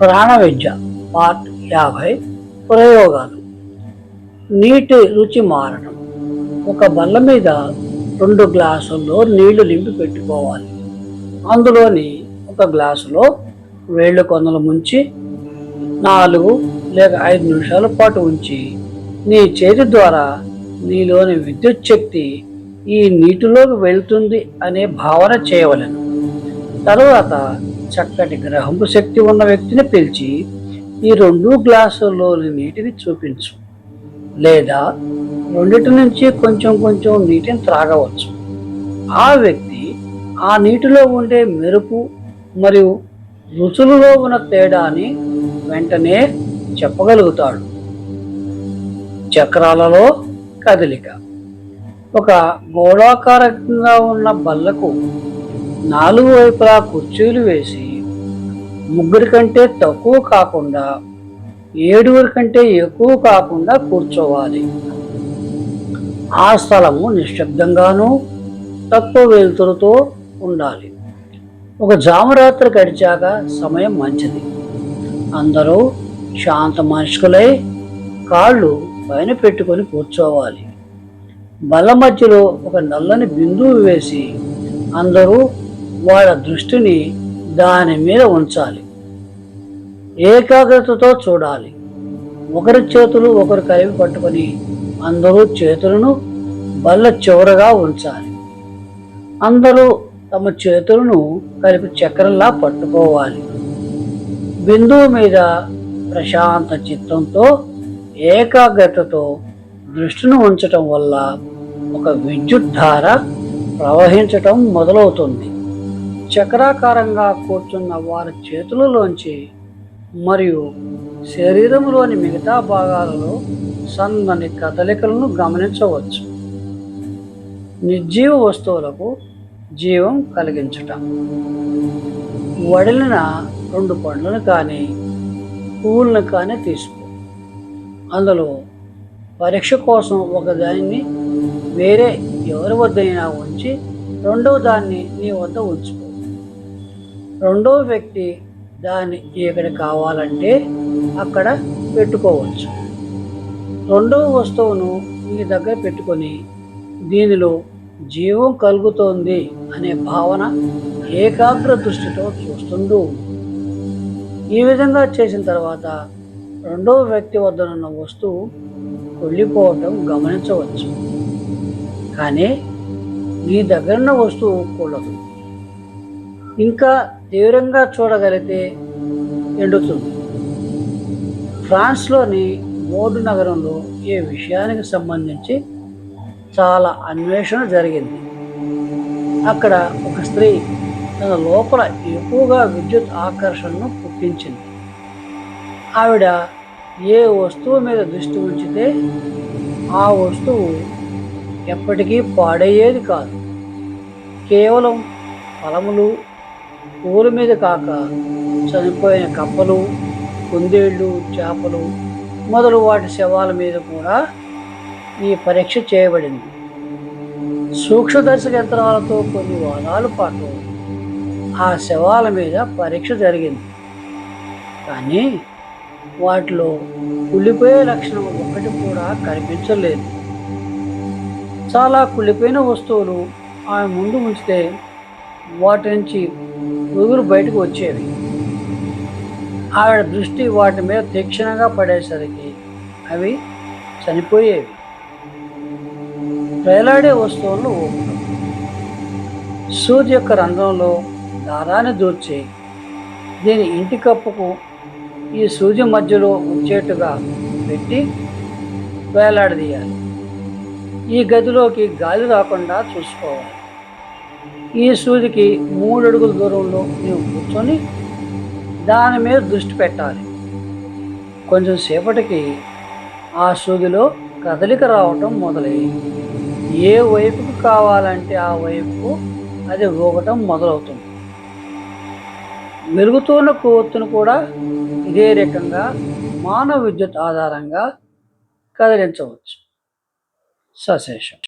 ప్రాణ విద్య పార్ట్ యాభై ప్రయోగాలు. నీటి రుచి మారడం ఒక బల్ల మీద రెండు గ్లాసుల్లో నీళ్ళు నింపి పెట్టుకోవాలి. అందులోని ఒక గ్లాసులో వేళ్ళు కొందలు ముంచి నాలుగు లేక ఐదు నిమిషాల పాటు ఉంచి నీ చేతి ద్వారా నీలోని విద్యుత్ శక్తి ఈ నీటిలోకి వెళ్తుంది అనే భావన చేయవలెను. తరువాత చక్కటి గ్రహంపు శక్తి ఉన్న వ్యక్తిని పిలిచి ఈ రెండు గ్లాసుల్లోని నీటిని చూపించు. లేదా రెండిటి నుంచి కొంచెం కొంచెం నీటిని త్రాగవచ్చు. ఆ వ్యక్తి ఆ నీటిలో ఉండే మెరుపు మరియు రుచులలో ఉన్న తేడాని వెంటనే చెప్పగలుగుతాడు. చక్రాలలో కదలిక. ఒక గోళాకారంగా ఉన్న బల్లకు నాలుగు వైపులా కుర్చీలు వేసి ముగ్గురి కంటే తక్కువ కాకుండా ఏడుగురి కంటే ఎక్కువ కాకుండా కూర్చోవాలి. ఆ స్థలము నిశ్శబ్దంగానూ తక్కువ వెలుతురుతో ఉండాలి. ఒక జామరాత్రి గడిచాక సమయం మంచిది. అందరూ శాంత మనుషులై కాళ్ళు పైన పెట్టుకొని కూర్చోవాలి. బల్ల మధ్యలో ఒక నల్లని బిందువు వేసి అందరూ వాళ్ళ దృష్టిని దాని మీద ఉంచాలి. ఏకాగ్రతతో చూడాలి. ఒకరి చేతులు ఒకరు కలిపి పట్టుకొని అందరూ చేతులను బల్ల చివరగా ఉంచాలి. అందరూ తమ చేతులను కలిపి చక్రంలా పట్టుకోవాలి. బిందువు మీద ప్రశాంత చిత్తంతో ఏకాగ్రతతో దృష్టిని ఉంచటం వల్ల ఒక విద్యుత్ ధార ప్రవహించటం మొదలవుతుంది. చక్రాకారంగా కూర్చున్న వారి చేతులలోంచి మరియు శరీరంలోని మిగతా భాగాలలో సన్నని కదలికలను గమనించవచ్చు. నిర్జీవ వస్తువులకు జీవం కలిగించటం. వడిలిన రెండు పండ్లను కానీ పువ్వులను కానీ తీసుకో. అందులో పరీక్ష కోసం ఒక దానిని వేరే ఎవరి వద్దైనా ఉంచి రెండవ దాన్ని నీ వద్ద ఉంచుకో. రెండవ వ్యక్తి దాన్ని ఎక్కడ కావాలంటే అక్కడ పెట్టుకోవచ్చు. రెండవ వస్తువును మీ దగ్గర పెట్టుకొని దీనిలో జీవం కలుగుతోంది అనే భావన ఏకాగ్ర దృష్టితో చూస్తుండు. ఈ విధంగా చేసిన తర్వాత రెండవ వ్యక్తి వద్దనున్న వస్తువు కొల్లిపోవటం గమనించవచ్చు. కానీ మీ దగ్గరున్న వస్తువు కూడదు ఇంకా తీవ్రంగా చూడగలిగితే ఎండుతుంది. ఫ్రాన్స్లోని మోడు నగరంలో ఈ విషయానికి సంబంధించి చాలా అన్వేషణ జరిగింది. అక్కడ ఒక స్త్రీ తన లోపల ఎక్కువగా విద్యుత్ ఆకర్షణను పుట్టించింది. ఆవిడ ఏ వస్తువు మీద దృష్టి ఉంచితే ఆ వస్తువు ఎప్పటికీ పాడయ్యేది కాదు. కేవలం ఫలములు పూల మీద కాక చనిపోయిన కప్పలు కుందేళ్ళు చేపలు మొదలు వాటి శవాల మీద కూడా ఈ పరీక్ష చేయబడింది. సూక్ష్మదర్శక యంత్రాలతో కొన్ని వారాల పాటు ఆ శవాల మీద పరీక్ష జరిగింది. కానీ వాటిలో కుళ్ళిపోయే లక్షణం ఒక్కటి కూడా కనిపించలేదు. చాలా కుళ్ళిపోయిన వస్తువులు ఆమె ముందు ఉంచితే వాటి నుంచి పురుగులు బయటకు వచ్చేవి. ఆవిడ దృష్టి వాటి మీద తీక్షణంగా పడేసరికి అవి చనిపోయేవి. వేలాడే వస్తువులను ఊపడం. సూది యొక్క రంధ్రంలో దారాన్ని దూర్చి దీని ఇంటి కప్పుకు ఈ సూది మధ్యలో ఉంచేట్టుగా పెట్టి వేలాడదీయాలి. ఈ గదిలోకి గాలి రాకుండా చూసుకోవాలి. ఈ సూదికి మూడు అడుగుల దూరంలో మేము కూర్చొని దాని మీద దృష్టి పెట్టాలి. కొంచెం సేపటికి ఆ సూదిలో కదలిక రావటం మొదలైంది ఏ వైపుకు కావాలంటే ఆ వైపుకు అది ఊగటం మొదలవుతుంది. మెరుగుతున్న కొవ్వొత్తును కూడా ఇదే రకంగా మానవ విద్యుత్ ఆధారంగా కదిలించవచ్చు. సశేషం.